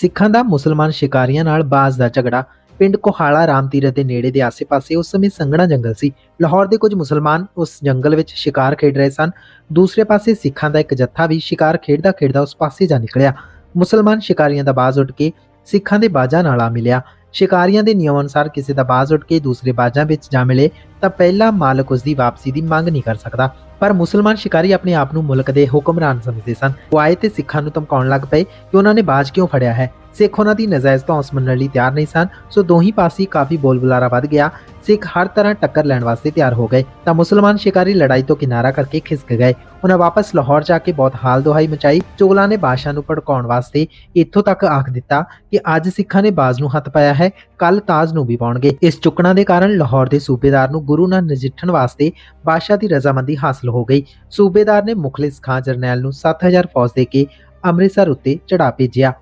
ਸਿੱਖਾਂ ਦਾ ਮੁਸਲਮਾਨ ਸ਼ਿਕਾਰੀਆਂ ਨਾਲ ਬਾਜ਼ ਦਾ ਝਗੜਾ। ਪਿੰਡ ਕੋਹਾਲਾ ਰਾਮ ਤੀਰਥ ਦੇ ਨੇੜੇ ਦੇ ਆਸ-ਪਾਸੇ ਉਸ ਸਮੇਂ ਸੰਘਣਾ ਜੰਗਲ ਸੀ। ਲਾਹੌਰ ਦੇ ਕੁਝ ਮੁਸਲਮਾਨ ਉਸ ਜੰਗਲ ਵਿੱਚ ਸ਼ਿਕਾਰ ਖੇਡ ਰਹੇ ਸਨ। ਦੂਸਰੇ ਪਾਸੇ ਸਿੱਖਾਂ ਦਾ ਇੱਕ ਜੱਥਾ ਵੀ ਸ਼ਿਕਾਰ ਖੇਡਦਾ ਖੇਡਦਾ ਉਸ ਪਾਸੇ ਜਾ ਨਿਕਲਿਆ। ਮੁਸਲਮਾਨ ਸ਼ਿਕਾਰੀਆਂ ਦਾ ਬਾਜ਼ ਉੱਠ ਕੇ ਸਿੱਖਾਂ ਦੇ ਬਾਜ਼ਾਂ ਨਾਲ ਆ ਮਿਲਿਆ। ਸ਼ਿਕਾਰੀਆਂ ਦੇ ਨਿਯਮ ਅਨੁਸਾਰ ਕਿਸੇ ਦਾ ਬਾਜ਼ ਉੱਡ ਕੇ ਦੂਸਰੇ ਬਾਜ਼ਾਂ ਵਿੱਚ ਜਾ ਮਿਲੇ ਤਾਂ ਪਹਿਲਾ ਮਾਲਕ ਉਸ ਦੀ ਵਾਪਸੀ ਦੀ ਮੰਗ ਨਹੀਂ ਕਰ ਸਕਦਾ। ਪਰ ਮੁਸਲਮਾਨ ਸ਼ਿਕਾਰੀ ਆਪਣੇ ਆਪ ਨੂੰ ਮੁਲਕ ਦੇ ਹੁਕਮਰਾਨ ਸਮਝਦੇ ਸਨ। ਉਹ ਆਏ ਤੇ ਸਿੱਖਾਂ ਨੂੰ ਧਮਕਾਉਣ ਲੱਗ ਪਏ ਕਿ ਉਹਨਾਂ ਨੇ ਬਾਜ਼ ਕਿਉਂ ਫੜਿਆ ਹੈ? ਸਿੱਖ ਉਹਨਾਂ ਦੀ ਨਜਾਇਜ਼ ਧੌਂਸ ਮੰਨਣ ਲਈ ਤਿਆਰ ਨਹੀਂ ਸਨ, ਸੋ ਦੋਹੀ ਪਾਸੇ ਕਾਫੀ ਬੋਲਬੁਲਾਰਾ ਵੱਧ ਗਿਆ। ਸਿੱਖ ਹਰ ਤਰ੍ਹਾਂ ਟੱਕਰ ਲੈਣ ਵਾਸਤੇ ਤਿਆਰ ਹੋ ਗਏ, ਤਾਂ ਮੁਸਲਮਾਨ ਸ਼ਿਕਾਰੀ ਲੜਾਈ ਤੋਂ ਕਿਨਾਰਾ ਕਰਕੇ ਖਿਸਕ ਗਏ। ਉਹਨਾਂ ਵਾਪਸ ਲਾਹੌਰ ਜਾ ਕੇ ਬਹੁਤ ਹਾਲ ਦੁਹਾਈ ਮਚਾਈ, ਚੋਗਲਾਂ ਨੇ ਬਾਦਸ਼ਾਹ ਨੂੰ ਭੜਕਾਉਣ ਵਾਸਤੇ ਇੱਥੋਂ ਤੱਕ ਆਖ ਦਿੱਤਾ ਕਿ ਅੱਜ ਸਿੱਖਾਂ ਨੇ ਬਾਜ਼ ਨੂੰ ਹੱਥ ਪਾਇਆ ਹੈ ਕੱਲ ਤਾਜ ਨੂੰ ਵੀ ਪਾਉਣਗੇ। ਇਸ ਚੁੱਕਣਾ ਦੇ ਕਾਰਨ ਲਾਹੌਰ ਦੇ ਸੂਬੇਦਾਰ ਨੂੰ ਗੁਰੂ ਨਾਲ ਨਜਿੱਠਣ ਵਾਸਤੇ ਬਾਦਸ਼ਾਹ ਦੀ ਰਜ਼ਾਮੰਦੀ ਹਾਸਲ ਹੋ ਗਈ। ਸੂਬੇਦਾਰ ਨੇ ਮੁਖਲਿਸ ਖਾਂ ਜਰਨੈਲ ਨੂੰ 7000 ਫੌਜ ਦੇ ਕੇ ਅੰਮ੍ਰਿਤਸਰ ਉੱਤੇ ਚੜਾ ਭੇਜਿਆ।